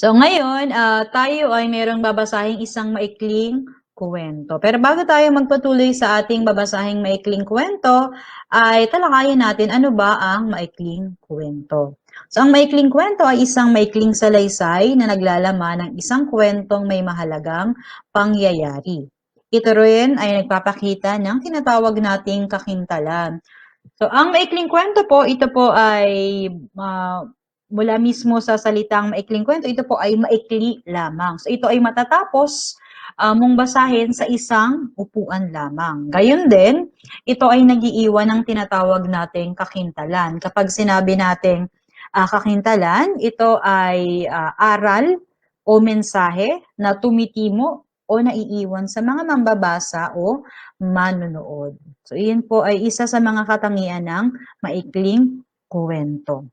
So ngayon, ah, tayo ay merong babasahing isang maikling kuwento. Pero bago tayo magpatuloy sa ating babasahing maikling kuwento, ay talakayin natin ano ba ang maikling kuwento. So ang maikling kuwento ay isang maikling salaysay na naglalaman ng isang kwentong may mahalagang pangyayari. Ito rin ay nagpapakita ng tinatawag nating kakintalan. So ang maikling kwento po, ito po ay ah, mula mismo sa salitang maikling kwento, ito po ay maikli lamang. So ito ay matatapos uh, mong basahin sa isang upuan lamang. Gayon din, ito ay nagiiwan ng tinatawag nating kakintalan. Kapag sinabi nating uh, kakintalan, ito ay uh, aral o mensahe na tumitimo o naiiwan sa mga mambabasa o manunood. So, iyan po ay isa sa mga katangian ng maikling kuwento.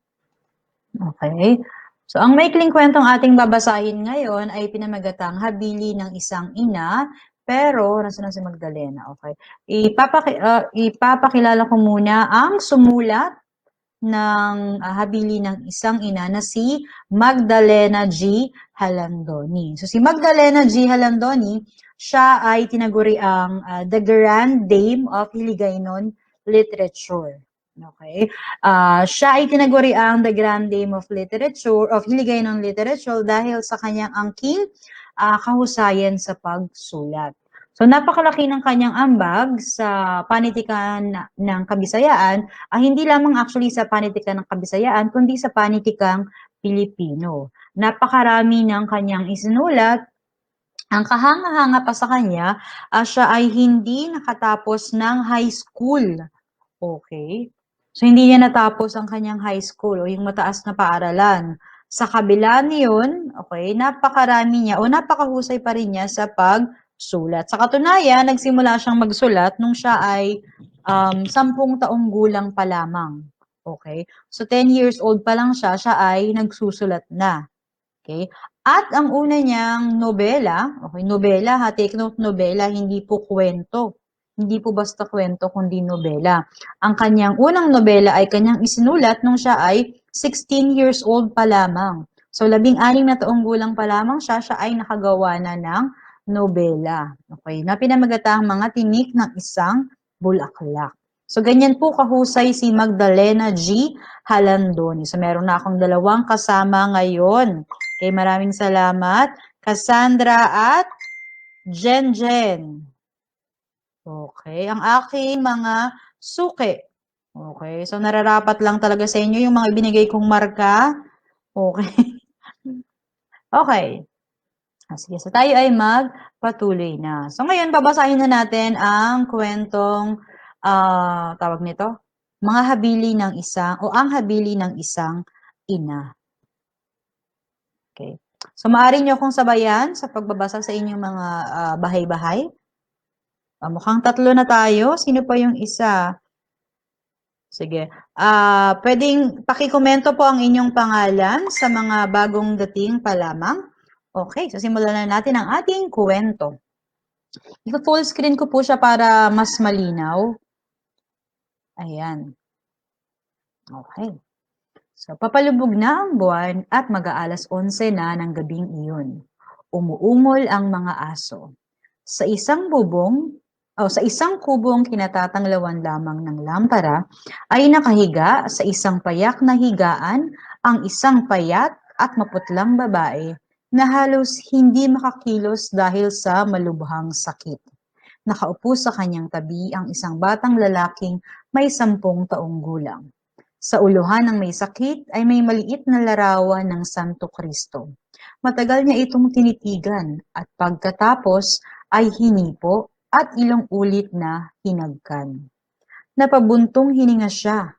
Okay? So, ang maikling kwentong ating babasahin ngayon ay pinamagatang habili ng isang ina, pero, nasa na si Magdalena? Okay. Ipapaki, uh, ipapakilala ko muna ang sumulat ng uh, habili ng isang ina na si Magdalena G. Halandoni. So, si Magdalena G. Halandoni, siya ay tinaguri ang uh, the Grand Dame of Hiligaynon Literature. Okay? Uh, siya ay tinaguri ang The Grand Dame of Literature, of Hiligaynon Literature dahil sa kanyang angking uh, kahusayan sa pagsulat. So napakalaki ng kanyang ambag sa panitikan ng kabisayaan, ah, hindi lamang actually sa panitikan ng kabisayaan, kundi sa panitikang Pilipino. Napakarami ng kanyang isinulat, ang kahanga-hanga pa sa kanya, uh, siya ay hindi nakatapos ng high school. Okay? So, hindi niya natapos ang kanyang high school o yung mataas na paaralan. Sa kabila niyon, okay, napakarami niya o napakahusay pa rin niya sa pagsulat. Sa katunayan, nagsimula siyang magsulat nung siya ay um, sampung taong gulang pa lamang. Okay? So, 10 years old pa lang siya, siya ay nagsusulat na. Okay? At ang una niyang nobela, okay, nobela ha, take note nobela, hindi po kwento. Hindi po basta kwento, kundi nobela. Ang kanyang unang nobela ay kanyang isinulat nung siya ay 16 years old pa lamang. So, labing-anim na taong gulang pa lamang siya, siya ay nakagawa na ng nobela. Okay, na pinamagatang mga tinik ng isang bulaklak. So, ganyan po kahusay si Magdalena G. Halandoni. So, meron na akong dalawang kasama ngayon. Okay, maraming salamat. Cassandra at Jen Jen. Okay, ang aking mga suki. Okay, so nararapat lang talaga sa inyo yung mga ibinigay kong marka. Okay. okay. Ah, sige, so tayo ay magpatuloy na. So ngayon, babasahin na natin ang kwentong, uh, tawag nito, mga habili ng isang, o ang habili ng isang ina. Okay. So maaari nyo akong sabayan sa pagbabasa sa inyong mga uh, bahay-bahay. Uh, mukhang tatlo na tayo. Sino pa yung isa? Sige. Uh, pwedeng pakikomento po ang inyong pangalan sa mga bagong dating pa lamang. Okay, so simulan na natin ang ating kwento. Iko-full screen ko po siya para mas malinaw. Ayan. Okay. So, papalubog na ang buwan at mag-aalas 11 na ng gabing iyon. Umuungol ang mga aso. Sa isang bubong, o sa isang kubong kinatatanglawan lamang ng lampara ay nakahiga sa isang payak na higaan ang isang payat at maputlang babae na halos hindi makakilos dahil sa malubhang sakit. Nakaupo sa kanyang tabi ang isang batang lalaking may sampung taong gulang. Sa uluhan ng may sakit ay may maliit na larawan ng Santo Kristo. Matagal niya itong tinitigan at pagkatapos ay hinipo at ilang ulit na hinagkan. Napabuntong hininga siya.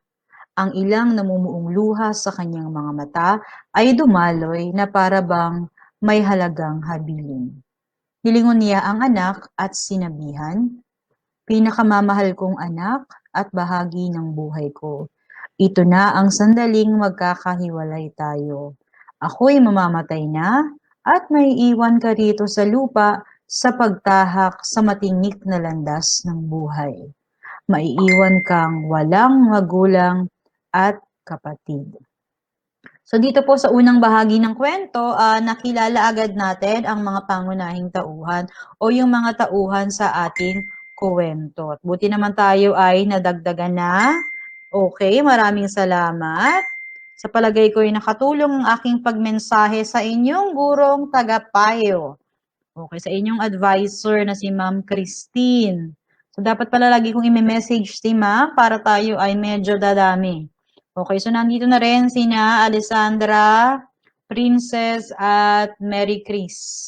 Ang ilang namumuong luha sa kanyang mga mata ay dumaloy na para bang may halagang habilin. Nilingon niya ang anak at sinabihan, Pinakamamahal kong anak at bahagi ng buhay ko. Ito na ang sandaling magkakahiwalay tayo. Ako'y mamamatay na at may iwan ka rito sa lupa sa pagtahak sa matingik na landas ng buhay. Maiiwan kang walang magulang at kapatid. So dito po sa unang bahagi ng kwento, ah, nakilala agad natin ang mga pangunahing tauhan o yung mga tauhan sa ating kwento. At buti naman tayo ay nadagdagan na. Okay, maraming salamat. Sa palagay ko ay nakatulong ang aking pagmensahe sa inyong gurong tagapayo. Okay, sa inyong advisor na si Ma'am Christine. So dapat pala lagi kong i-message si Ma'am para tayo ay medyo dadami. Okay, so nandito na rin sina Alessandra, Princess, at Mary Chris.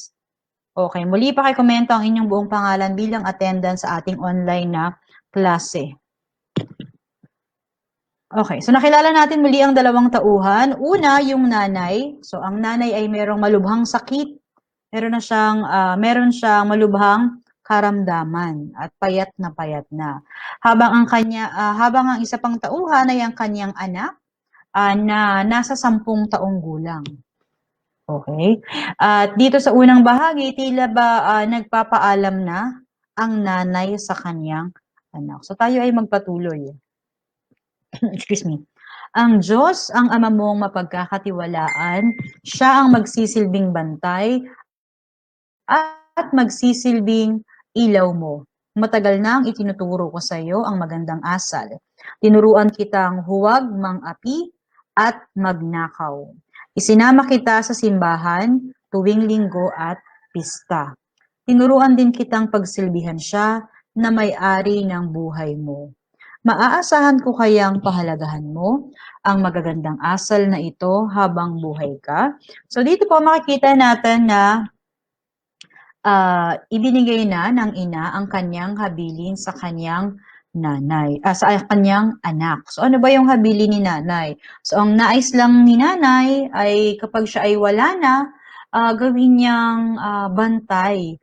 Okay, muli pa kay komento ang inyong buong pangalan bilang attendance sa ating online na klase. Okay, so nakilala natin muli ang dalawang tauhan. Una, yung nanay. So ang nanay ay merong malubhang sakit. Meron na siyang ah, meron siyang malubhang karamdaman at payat na payat na. Habang ang kanya ah, habang ang isa pang tauhan ay ang kanyang anak ah, na nasa sampung taong gulang. Okay? At dito sa unang bahagi, tila ba ah, nagpapaalam na ang nanay sa kanyang anak. So tayo ay magpatuloy. Excuse me. Ang Diyos, ang ama mong mapagkakatiwalaan, siya ang magsisilbing bantay at magsisilbing ilaw mo. Matagal nang itinuturo ko sa iyo ang magandang asal. Tinuruan kitang huwag mang-api at magnakaw. Isinama kita sa simbahan tuwing linggo at pista. Tinuruan din kitang pagsilbihan siya na may-ari ng buhay mo. Maaasahan ko kayang pahalagahan mo ang magagandang asal na ito habang buhay ka. So dito po makikita natin na ah, ibinigay na ng ina ang kanyang habilin sa kanyang nanay, ah, sa kanyang anak. So ano ba yung habilin ni nanay? So ang nais lang ni nanay ay kapag siya ay wala na, ah, gawin niyang ah, bantay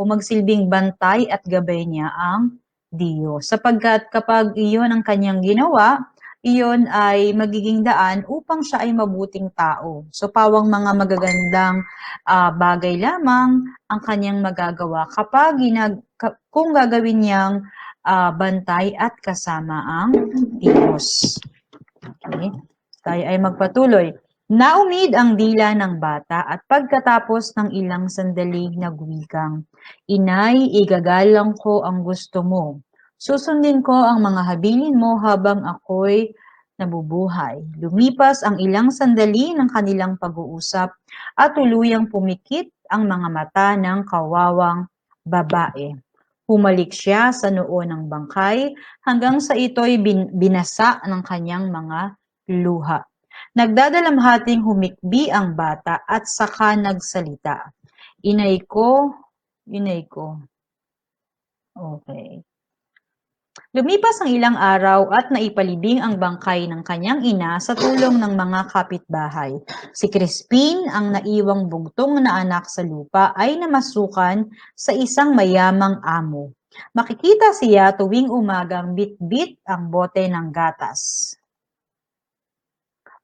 o magsilbing bantay at gabay niya ang Diyos. Sapagkat kapag iyon ang kanyang ginawa, iyon ay magiging daan upang siya ay mabuting tao. So pawang mga magagandang ah, bagay lamang ang kanyang magagawa kapag ginag kung gagawin niyang ah, bantay at kasama ang Diyos. Okay? Tayo ay magpatuloy. Naumid ang dila ng bata at pagkatapos ng ilang sandali nagwikang, Inay, igagalang ko ang gusto mo. Susundin ko ang mga habilin mo habang ako'y nabubuhay. Lumipas ang ilang sandali ng kanilang pag-uusap at tuluyang pumikit ang mga mata ng kawawang babae. Humalik siya sa noo ng bangkay hanggang sa ito'y bin- binasa ng kanyang mga luha. Nagdadalamhating humikbi ang bata at saka nagsalita. Inay ko, inay ko. Okay. Lumipas ang ilang araw at naipalibing ang bangkay ng kanyang ina sa tulong ng mga kapitbahay. Si Crispin, ang naiwang bugtong na anak sa lupa, ay namasukan sa isang mayamang amo. Makikita siya tuwing umagang bit-bit ang bote ng gatas.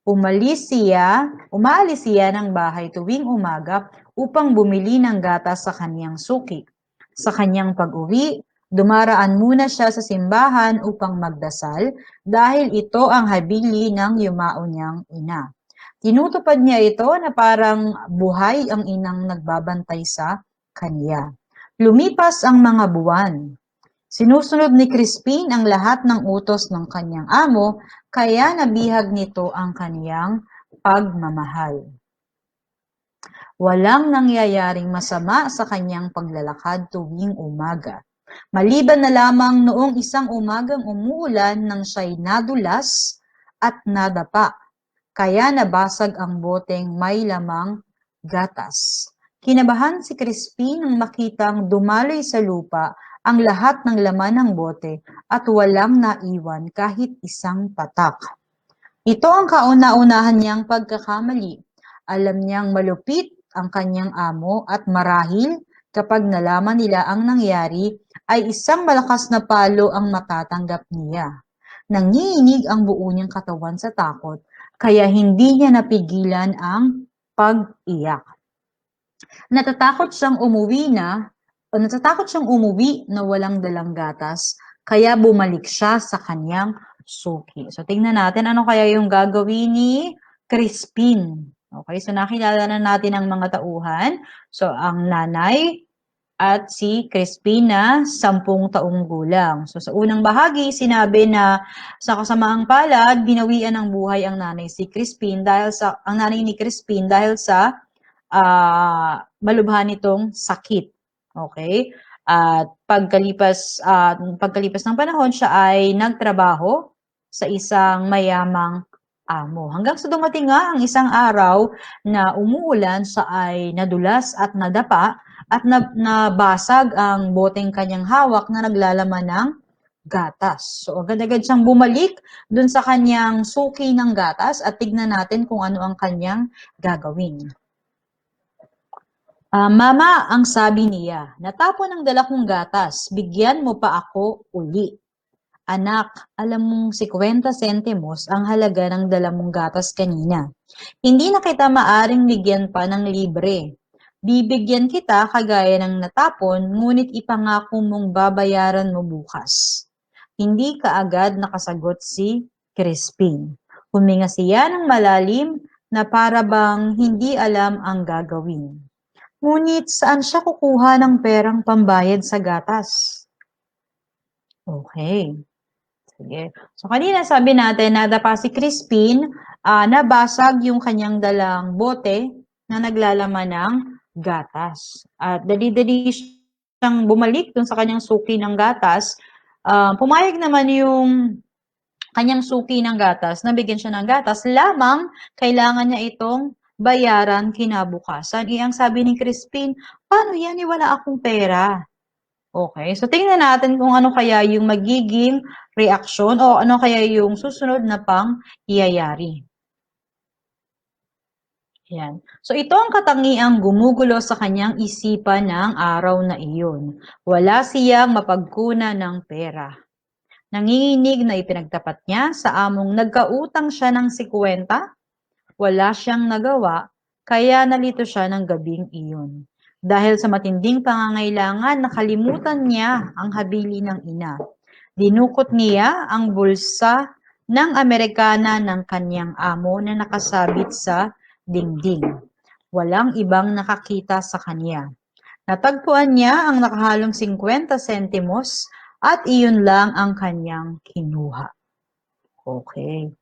Umalis siya, umaalis siya ng bahay tuwing umaga upang bumili ng gatas sa kanyang suki. Sa kanyang pag-uwi, dumaraan muna siya sa simbahan upang magdasal dahil ito ang habili ng yumao niyang ina. Tinutupad niya ito na parang buhay ang inang nagbabantay sa kanya. Lumipas ang mga buwan. Sinusunod ni Crispin ang lahat ng utos ng kanyang amo, kaya nabihag nito ang kaniyang pagmamahal. Walang nangyayaring masama sa kanyang paglalakad tuwing umaga. Maliban na lamang noong isang umagang umuulan nang siya'y nadulas at nadapa, kaya nabasag ang boteng may lamang gatas. Kinabahan si Crispin nang makitang dumaloy sa lupa ang lahat ng laman ng bote at walang naiwan kahit isang patak. Ito ang kauna-unahan niyang pagkakamali. Alam niyang malupit ang kanyang amo at marahil kapag nalaman nila ang nangyari ay isang malakas na palo ang matatanggap niya. Nangiinig ang buo niyang katawan sa takot, kaya hindi niya napigilan ang pag-iyak. Natatakot siyang umuwi na, o natatakot siyang umuwi na walang dalang gatas, kaya bumalik siya sa kanyang suki. So, tingnan natin ano kaya yung gagawin ni Crispin. Okay, so nakilala na natin ang mga tauhan. So, ang nanay at si Crispin na sampung taong gulang. So, sa unang bahagi, sinabi na sa kasamaang palad, binawian ng buhay ang nanay si Crispin dahil sa, ang nanay ni Crispin dahil sa ah, malubhan nitong sakit. Okay? At pagkalipas, at pagkalipas ng panahon, siya ay nagtrabaho sa isang mayamang amo. Hanggang sa dumating nga ang isang araw na umuulan, siya ay nadulas at nadapa at na, nabasag ang boteng kanyang hawak na naglalaman ng gatas. So agad-agad siyang bumalik dun sa kanyang suki ng gatas at tignan natin kung ano ang kanyang gagawin. Ah, mama, ang sabi niya, natapon ang dala kong gatas, bigyan mo pa ako uli. Anak, alam mong 50 sentimos ang halaga ng dala mong gatas kanina. Hindi na kita maaring bigyan pa ng libre. Bibigyan kita kagaya ng natapon, ngunit ipangako mong babayaran mo bukas. Hindi kaagad nakasagot si Crispin. Huminga siya ng malalim na para bang hindi alam ang gagawin. Ngunit saan siya kukuha ng perang pambayad sa gatas? Okay. Sige. So kanina sabi natin na dapa si Crispin, ah, nabasag yung kanyang dalang bote na naglalaman ng gatas. At dali-dali siyang bumalik dun sa kanyang suki ng gatas. Ah, pumayag naman yung kanyang suki ng gatas, nabigyan siya ng gatas, lamang kailangan niya itong bayaran kinabukasan. Eh, ang sabi ni Crispin, paano yan? Eh, wala akong pera. Okay, so tingnan natin kung ano kaya yung magiging reaksyon o ano kaya yung susunod na pang iyayari. Yan. So ito ang katangiang gumugulo sa kanyang isipan ng araw na iyon. Wala siyang mapagkuna ng pera. Nanginginig na ipinagtapat niya sa among nagkautang siya ng 50. Wala siyang nagawa, kaya nalito siya ng gabing iyon. Dahil sa matinding pangangailangan, nakalimutan niya ang habili ng ina. Dinukot niya ang bulsa ng Amerikana ng kanyang amo na nakasabit sa dingding. Walang ibang nakakita sa kanya. Natagpuan niya ang nakahalong 50 sentimos at iyon lang ang kanyang kinuha. Okay.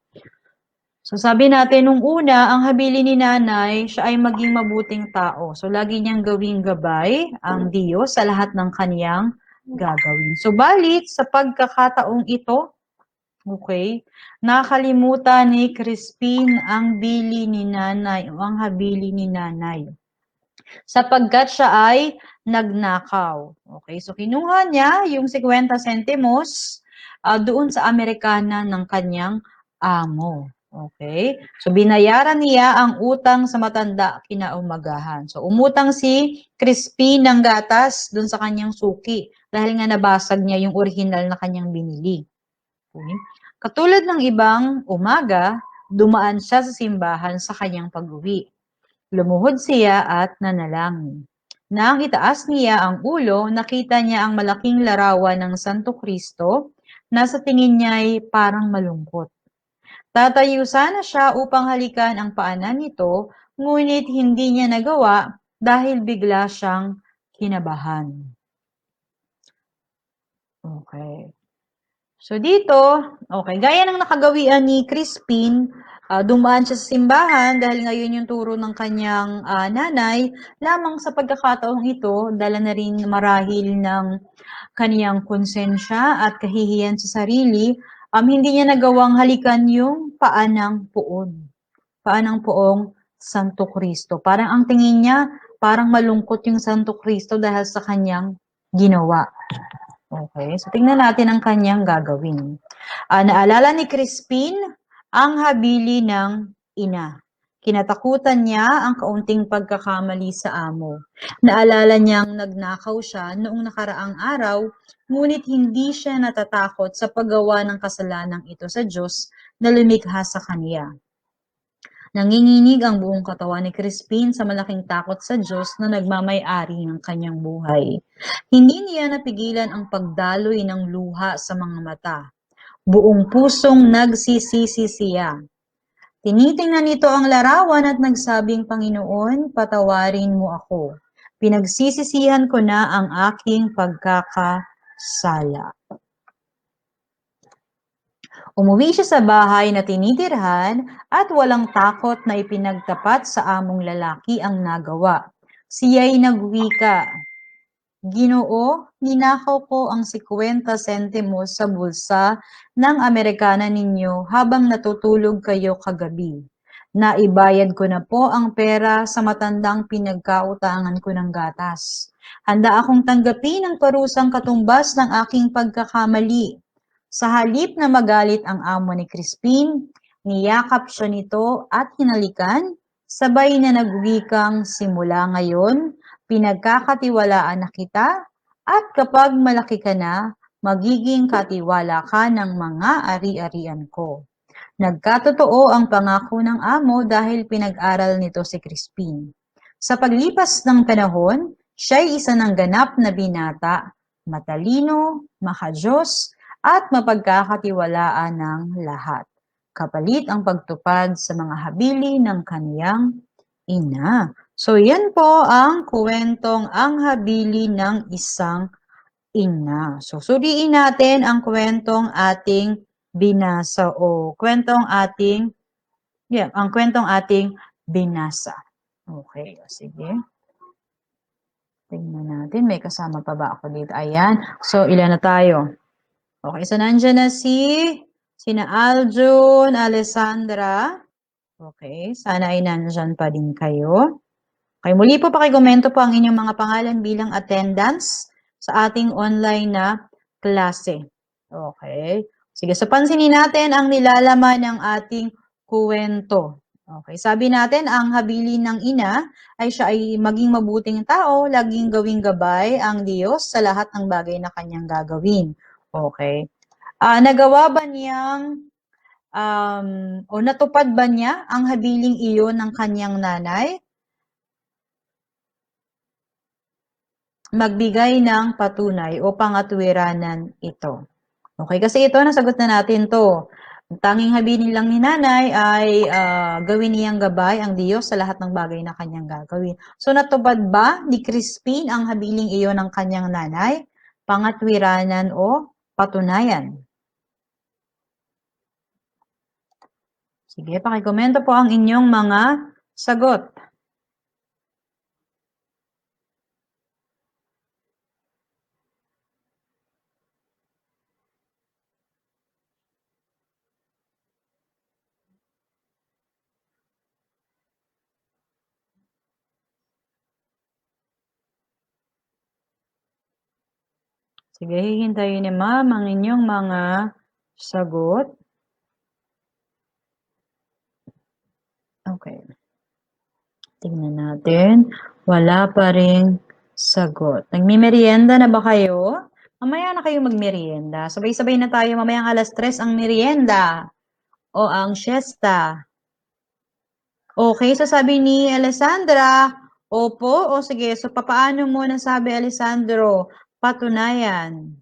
So sabi natin nung una, ang habili ni nanay, siya ay maging mabuting tao. So lagi niyang gawing gabay ang Diyos sa lahat ng kaniyang gagawin. So balit sa pagkakataong ito, okay, nakalimutan ni Crispin ang bili ni nanay o ang habili ni nanay. Sapagkat siya ay nagnakaw. Okay, so kinuha niya yung 50 sentimos ah, doon sa Amerikana ng kanyang amo. Okay? So, binayaran niya ang utang sa matanda kinaumagahan. So, umutang si Crispin ng gatas dun sa kanyang suki dahil nga nabasag niya yung original na kanyang binili. Okay? Katulad ng ibang umaga, dumaan siya sa simbahan sa kanyang pag-uwi. Lumuhod siya at nanalangin. Nang itaas niya ang ulo, nakita niya ang malaking larawan ng Santo Kristo na sa tingin niya ay parang malungkot. Tatayo sana siya upang halikan ang paanan nito, ngunit hindi niya nagawa dahil bigla siyang kinabahan. Okay. So dito, okay, gaya ng nakagawian ni Crispin, uh, dumaan siya sa simbahan dahil ngayon yung turo ng kanyang uh, nanay, lamang sa pagkakataong ito, dala na rin marahil ng kaniyang konsensya at kahihiyan sa sarili, um, hindi niya nagawang halikan yung paa ng puon. Paa ng poong Santo Cristo. Parang ang tingin niya, parang malungkot yung Santo Cristo dahil sa kanyang ginawa. Okay, so tingnan natin ang kanyang gagawin. Uh, naalala ni Crispin ang habili ng ina. Kinatakutan niya ang kaunting pagkakamali sa amo. Naalala niyang nagnakaw siya noong nakaraang araw, ngunit hindi siya natatakot sa paggawa ng kasalanang ito sa Diyos na lumikha sa kaniya. Nanginginig ang buong katawan ni Crispin sa malaking takot sa Diyos na nagmamay-ari ng kanyang buhay. Hindi niya napigilan ang pagdaloy ng luha sa mga mata. Buong pusong nagsisisi siya. Tinitingnan nito ang larawan at nagsabing, Panginoon, patawarin mo ako. Pinagsisisihan ko na ang aking pagkakasala. Umuwi siya sa bahay na tinitirhan at walang takot na ipinagtapat sa among lalaki ang nagawa. Siya'y nagwika, Ginoo, ninakaw ko ang 50 sentimos sa bulsa ng Amerikana ninyo habang natutulog kayo kagabi. Naibayad ko na po ang pera sa matandang pinagkautangan ko ng gatas. Handa akong tanggapin ang parusang katumbas ng aking pagkakamali. Sa halip na magalit ang amo ni Crispin, niyakap siya nito at hinalikan, sabay na nagwikang simula ngayon, pinagkakatiwalaan na kita, at kapag malaki ka na, magiging katiwala ka ng mga ari-arian ko. Nagkatotoo ang pangako ng amo dahil pinag-aral nito si Crispin. Sa paglipas ng panahon, siya'y isa ng ganap na binata, matalino, makajos, at mapagkakatiwalaan ng lahat. Kapalit ang pagtupad sa mga habili ng kaniyang ina. So, yan po ang kwentong ang habili ng isang ina. So, suriin natin ang kwentong ating binasa o kwentong ating, yeah, ang kwentong ating binasa. Okay, sige. Tingnan natin, may kasama pa ba ako dito? Ayan. So, ilan na tayo? Okay, so nandyan na si, sina Aljun, Alessandra. Okay, sana ay nandyan pa din kayo. Okay, muli po pakikomento po ang inyong mga pangalan bilang attendance sa ating online na klase. Okay. Sige, so pansinin natin ang nilalaman ng ating kuwento. Okay, sabi natin ang habili ng ina ay siya ay maging mabuting tao, laging gawing gabay ang Diyos sa lahat ng bagay na kanyang gagawin. Okay. Ah, nagawa ba niyang um, o natupad ba niya ang habiling iyon ng kanyang nanay? Magbigay ng patunay o pangatwiranan ito. Okay, kasi ito, nasagot na natin to. Ang tanging habilin lang ni nanay ay ah, gawin niyang gabay ang Diyos sa lahat ng bagay na kanyang gagawin. So natupad ba ni Crispin ang habiling iyon ng kanyang nanay? Pangatwiranan o patunayan? Sige, pakikomento po ang inyong mga sagot. Sige, hihintayin ni ma'am ang inyong mga sagot. Okay. Tingnan natin. Wala pa ring sagot. Nagmimerienda na ba kayo? Mamaya na kayo magmerienda. Sabay-sabay na tayo. Mamaya alas 3 ang merienda. O ang siesta. Okay, so sabi ni Alessandra, opo, o sige, so papaano mo nasabi Alessandro? Patunayan.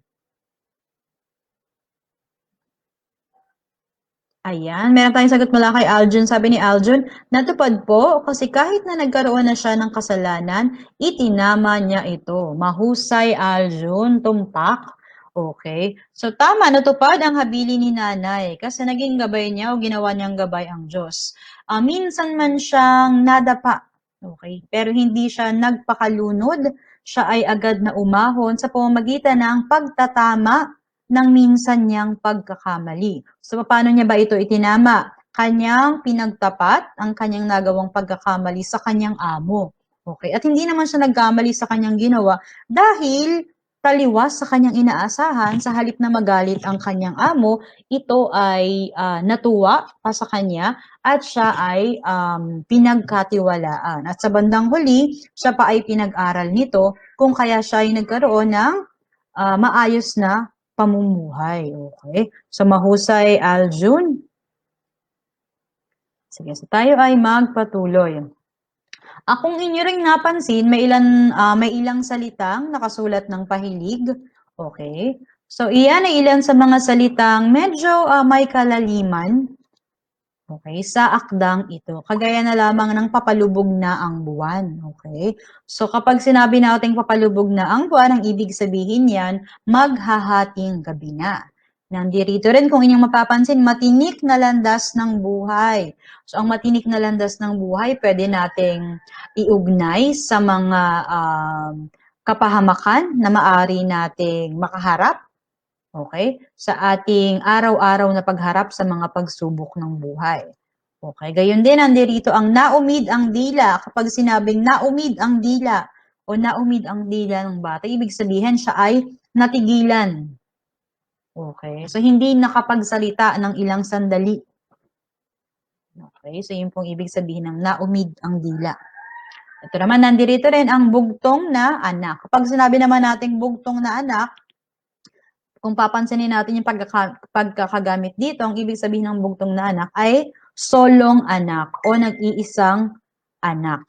Ayan, meron tayong sagot mula kay Aljun. Sabi ni Aljun, natupad po kasi kahit na nagkaroon na siya ng kasalanan, itinama niya ito. Mahusay Aljun, tumpak. Okay. So tama, natupad ang habili ni nanay kasi naging gabay niya o ginawa niyang gabay ang Diyos. Ah, minsan man siyang nadapa. Okay. Pero hindi siya nagpakalunod. Siya ay agad na umahon sa pamamagitan ng pagtatama ng minsan niyang pagkakamali. So, paano niya ba ito itinama? Kanyang pinagtapat ang kanyang nagawang pagkakamali sa kanyang amo. Okay? At hindi naman siya nagkamali sa kanyang ginawa dahil taliwas sa kanyang inaasahan, sa halip na magalit ang kanyang amo, ito ay ah, natuwa pa sa kanya at siya ay um, pinagkatiwalaan. At sa bandang huli, siya pa ay pinag-aral nito kung kaya siya ay nagkaroon ng ah, maayos na pamumuhay. Okay? So, mahusay, Aljun. Sige, so tayo ay magpatuloy. Akong inyo ring napansin, may ilan ah, may ilang salitang nakasulat ng pahilig. Okay? So, iyan ay ilan sa mga salitang medyo ah, may kalaliman. Okay, sa akdang ito. Kagaya na lamang ng papalubog na ang buwan. Okay? So kapag sinabi nating papalubog na ang buwan, ang ibig sabihin yan, maghahating gabi na. Nandirito rin kung inyong mapapansin, matinik na landas ng buhay. So ang matinik na landas ng buhay, pwede nating iugnay sa mga um, kapahamakan na maari nating makaharap Okay? Sa ating araw-araw na pagharap sa mga pagsubok ng buhay. Okay? Gayon din, nandirito ang naumid ang dila. Kapag sinabing naumid ang dila o naumid ang dila ng bata, ibig sabihin siya ay natigilan. Okay? So, hindi nakapagsalita ng ilang sandali. Okay? So, yun pong ibig sabihin ng naumid ang dila. Ito naman, nandirito rin ang bugtong na anak. Kapag sinabi naman nating bugtong na anak, kung papansinin natin yung pagkaka, pagkakagamit dito, ang ibig sabihin ng bugtong na anak ay solong anak o nag-iisang anak.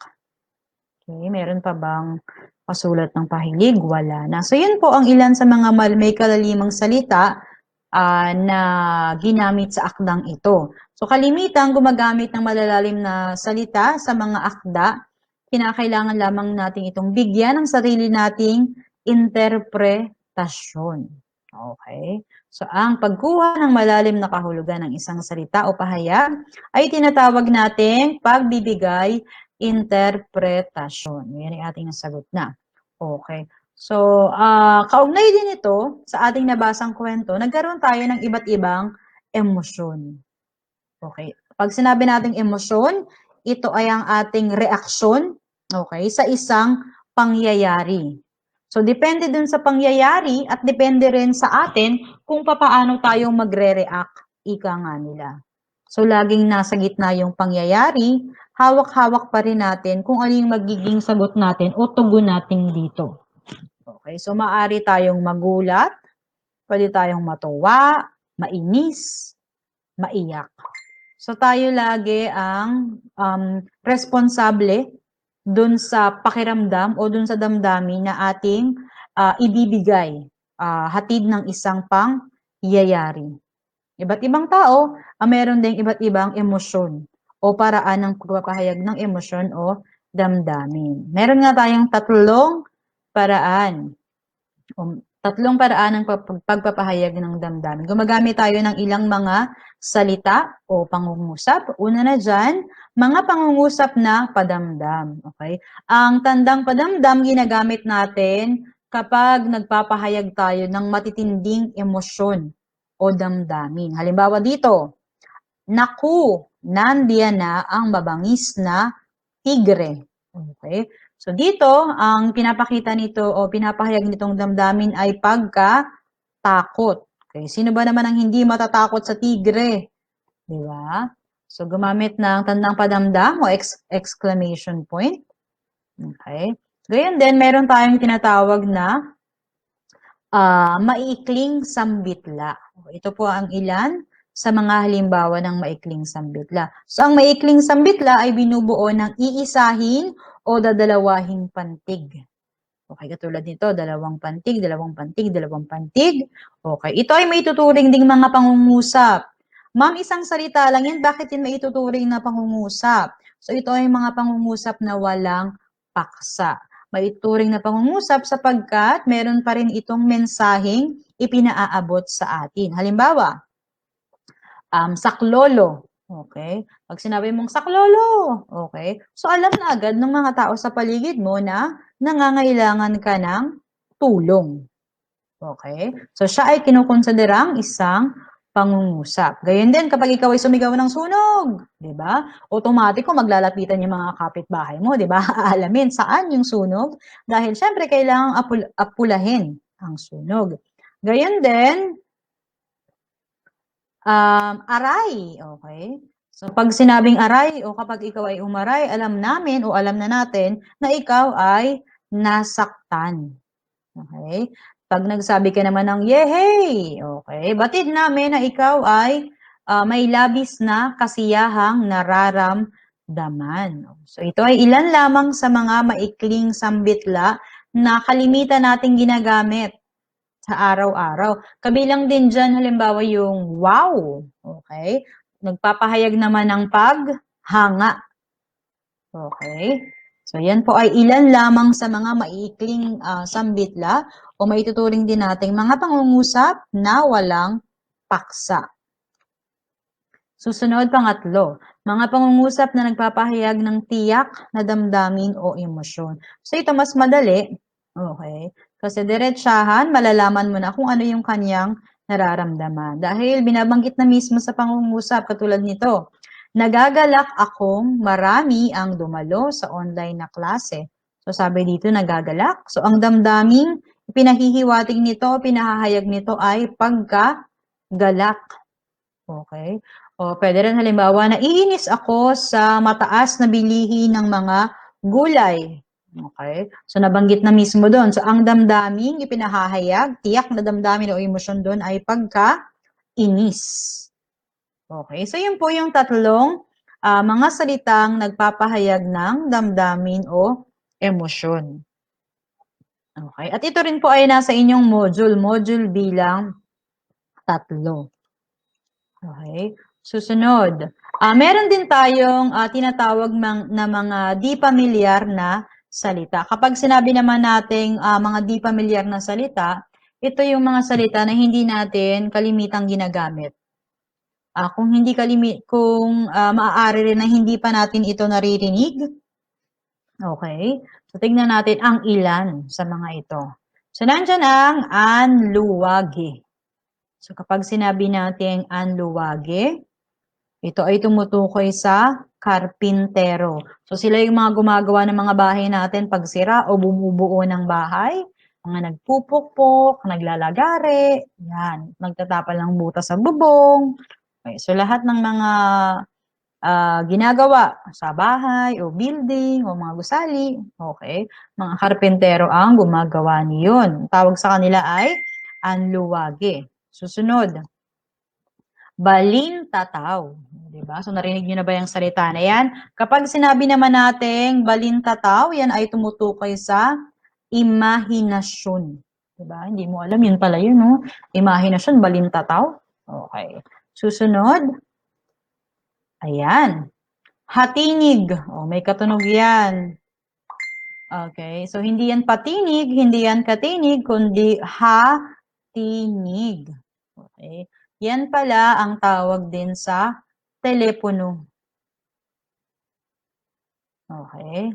Okay, meron pa bang pasulat ng pahilig? Wala na. So, yun po ang ilan sa mga may kalalimang salita uh, na ginamit sa akdang ito. So, kalimitan gumagamit ng malalalim na salita sa mga akda, kinakailangan lamang natin itong bigyan ng sarili nating interpretasyon. Okay? So, ang pagkuha ng malalim na kahulugan ng isang salita o pahayag ay tinatawag nating pagbibigay interpretasyon. Yan ang ating nasagot na. Okay. So, uh, kaugnay din ito sa ating nabasang kwento, nagkaroon tayo ng iba't ibang emosyon. Okay. Pag sinabi nating emosyon, ito ay ang ating reaksyon, okay, sa isang pangyayari. So, depende dun sa pangyayari at depende rin sa atin kung papaano tayo magre-react, ika nga nila. So, laging nasa gitna yung pangyayari, hawak-hawak pa rin natin kung ano yung magiging sagot natin o tugon natin dito. Okay, so maari tayong magulat, pwede tayong matuwa, mainis, maiyak. So, tayo lagi ang um, responsable dun sa pakiramdam o dun sa damdamin na ating uh, ibibigay, uh, hatid ng isang pangyayari. Iba't ibang tao, uh, meron ding iba't ibang emosyon o paraan ng pagpapahayag ng emosyon o damdamin. Meron nga tayong tatlong paraan. Um, tatlong paraan ng pagpapahayag ng damdamin. Gumagamit tayo ng ilang mga salita o pangungusap. Una na dyan, mga pangungusap na padamdam. Okay? Ang tandang padamdam ginagamit natin kapag nagpapahayag tayo ng matitinding emosyon o damdamin. Halimbawa dito, Naku, nandiyan na ang mabangis na tigre. Okay? So dito, ang pinapakita nito o pinapahayag nitong damdamin ay pagka-takot. Okay? Sino ba naman ang hindi matatakot sa tigre? Di ba? So, gumamit ng tandang padamdam o ex exclamation point. Okay. Ngayon din, meron tayong tinatawag na uh, maiikling sambitla. Ito po ang ilan sa mga halimbawa ng maikling sambitla. So, ang maikling sambitla ay binubuo ng iisahin o dadalawahing pantig. Okay, katulad nito, dalawang pantig, dalawang pantig, dalawang pantig. Okay, ito ay may tuturing ding mga pangungusap. Ma'am, isang salita lang yan, bakit yun maituturing na pangungusap? So ito ay mga pangungusap na walang paksa. Maituring na pangungusap sapagkat meron pa rin itong mensaheng ipinaaabot sa atin. Halimbawa, um, saklolo. Okay? Pag sinabi mong saklolo, okay? So alam na agad ng mga tao sa paligid mo na nangangailangan ka ng tulong. Okay? So siya ay kinukonsiderang isang pangungusap. Gayon din kapag ikaw ay sumigaw ng sunog, 'di ba? Automatic maglalapitan yung mga kapitbahay mo, 'di ba? Aalamin saan yung sunog dahil syempre kailangang apul apulahin ang sunog. Gayon din um, aray, okay? So pag sinabing aray o kapag ikaw ay umaray, alam namin o alam na natin na ikaw ay nasaktan. Okay? Pag nagsabi ka naman ng yehey, okay, batid namin na ikaw ay uh, may labis na kasiyahang nararamdaman. So ito ay ilan lamang sa mga maikling sambitla na kalimitan nating ginagamit sa araw-araw. Kabilang din dyan halimbawa yung wow, okay? nagpapahayag naman ng paghanga. Okay? So, yan po ay ilan lamang sa mga maiikling ah, sambitla o maituturing din nating mga pangungusap na walang paksa. Susunod, pangatlo, mga pangungusap na nagpapahayag ng tiyak na damdamin o emosyon. So, ito mas madali. Okay? Kasi diretsahan, malalaman mo na kung ano yung kanyang nararamdaman. Dahil binabanggit na mismo sa pangungusap, katulad nito, nagagalak akong marami ang dumalo sa online na klase. So, sabi dito, nagagalak. So, ang damdaming pinahihiwatig nito, pinahahayag nito ay pagkagalak. Okay? O, pwede rin halimbawa, naiinis ako sa mataas na bilihin ng mga gulay. Okay? So, nabanggit na mismo doon. So, ang damdaming ipinahahayag, tiyak na damdamin o emosyon doon ay pagka-inis. Okay? So, yun po yung tatlong ah, mga salitang nagpapahayag ng damdamin o emosyon. Okay? At ito rin po ay nasa inyong module, module bilang tatlo. Okay? Susunod. Ah, meron din tayong ah, tinatawag mang, na mga di pamilyar na salita. Kapag sinabi naman nating ah, mga di pamilyar na salita, ito yung mga salita na hindi natin kalimitang ginagamit. Ah, kung hindi kalimi kung ah, maaari rin na hindi pa natin ito naririnig. Okay? So tingnan natin ang ilan sa mga ito. So nandiyan ang anluwagi. So kapag sinabi natin anluwagi, ito ay tumutukoy sa karpintero. So sila yung mga gumagawa ng mga bahay natin pag sira o bumubuo ng bahay. Mga nagpupukpok, naglalagari, yan, nagtatapal ng butas sa bubong. Okay, so lahat ng mga ah, ginagawa sa bahay o building o mga gusali, okay, mga karpintero ang gumagawa niyon. Tawag sa kanila ay anluwagi. Susunod, balintataw. Diba? So, narinig nyo na ba yung salita na yan? Kapag sinabi naman nating balintataw, yan ay tumutukoy sa imahinasyon. Diba? Hindi mo alam, yun pala yun, no? Imahinasyon, balintataw. Okay. Susunod, ayan, hatinig. O, may katunog yan. Okay, so hindi yan patinig, hindi yan katinig, kundi hatinig. Okay. Yan pala ang tawag din sa telepono. Okay.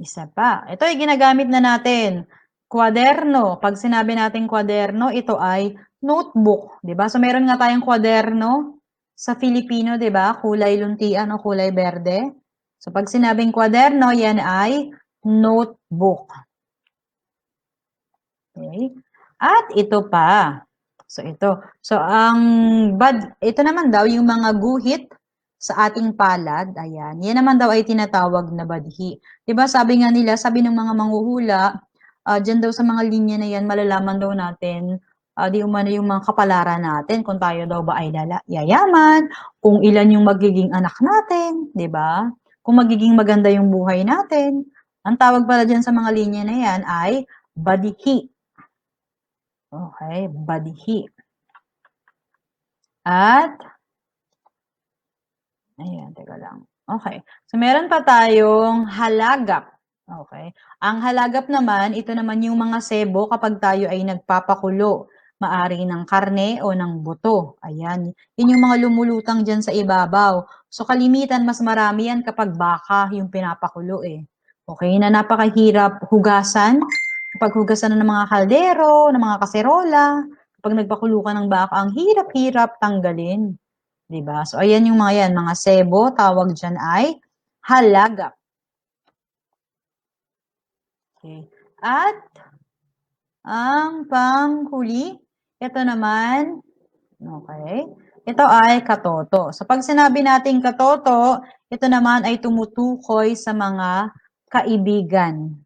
Isa pa. Ito ay ginagamit na natin. Kwaderno. Pag sinabi natin kwaderno, ito ay notebook. 'di ba? So meron nga tayong kwaderno sa Filipino, 'di ba? Kulay luntian o kulay berde. So pag sinabing kwaderno, yan ay notebook. Okay? At ito pa. So ito. So ang bad, ito naman daw yung mga guhit sa ating palad, ayan. Yan naman daw ay tinatawag na badhi. 'Di ba? Sabi nga nila, sabi ng mga manghuhula, uh, diyan daw sa mga linya na yan malalaman daw natin uh, di umano yung mga kapalaran natin kung tayo daw ba ay lala, yayaman, kung ilan yung magiging anak natin, 'di ba? Kung magiging maganda yung buhay natin. Ang tawag pala diyan sa mga linya na yan ay badihi. Okay, badihi. At, ayan, teka lang. Okay, so meron pa tayong halagap. Okay, ang halagap naman, ito naman yung mga sebo kapag tayo ay nagpapakulo. Maari ng karne o ng buto. Ayan, yun yung mga lumulutang dyan sa ibabaw. So kalimitan, mas marami yan kapag baka yung pinapakulo eh. Okay, na napakahirap hugasan kapag hugasan na ng mga kaldero, ng mga kaserola, kapag nagpakulo ka ng baka, ang hirap-hirap tanggalin. ba? So, ayan yung mga yan, mga sebo, tawag dyan ay halagap. Okay. At, ang panghuli, ito naman, okay, ito ay katoto. So, pag sinabi natin katoto, ito naman ay tumutukoy sa mga kaibigan.